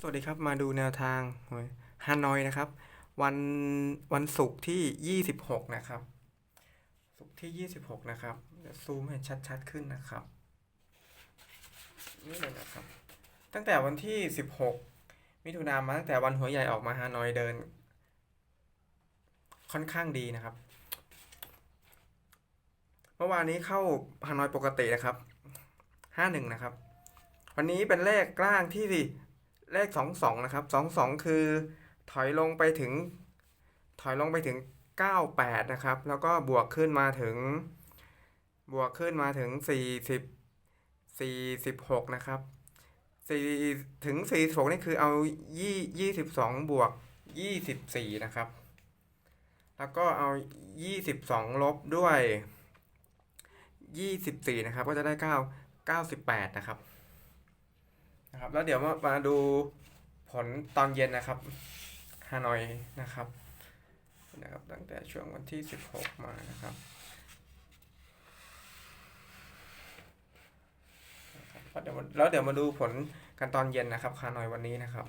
สวัสดีครับมาดูแนวทางฮานอยนะครับ วันวันศุกร์ที่ 26 นะครับศุกร์ที่ 26 นะครับเดี๋ยวซูมให้ชัดๆขึ้นนะครับนี่เลยนะครับ ตั้งแต่วันที่ 16 มิถุนามาตั้งแต่วันหัวใหญ่ออกมาฮานอยเดิน ค่อนข้างดีนะครับ เมื่อวานนี้เข้าฮานอยปกตินะครับ 51 นะครับ วันนี้เป็นเลขกล้างที่ เลข22นะครับ22คือถอยลงไปถึง ถอยลงไปถึง 98 นะครับ แล้วก็บวกขึ้นมาถึง บวกขึ้นมาถึง 40 46 นะครับ4ถึง 46 นี่คือเอายี่22 บวก 24 นะครับ แล้วก็เอา 22 ลบด้วย 24 นะครับ ก็จะได้ 9 98 นะครับ นะครับ แล้วเดี๋ยวมามาดูผลตอนเย็นนะครับฮานอยนะครับนะครับ ตั้งแต่ช่วงวันที่ 16 มานะครับนะครับแล้วเดี๋ยวมาแล้วเดี๋ยวมาดูผลกันตอนเย็นนะครับฮานอยวันนี้นะครับ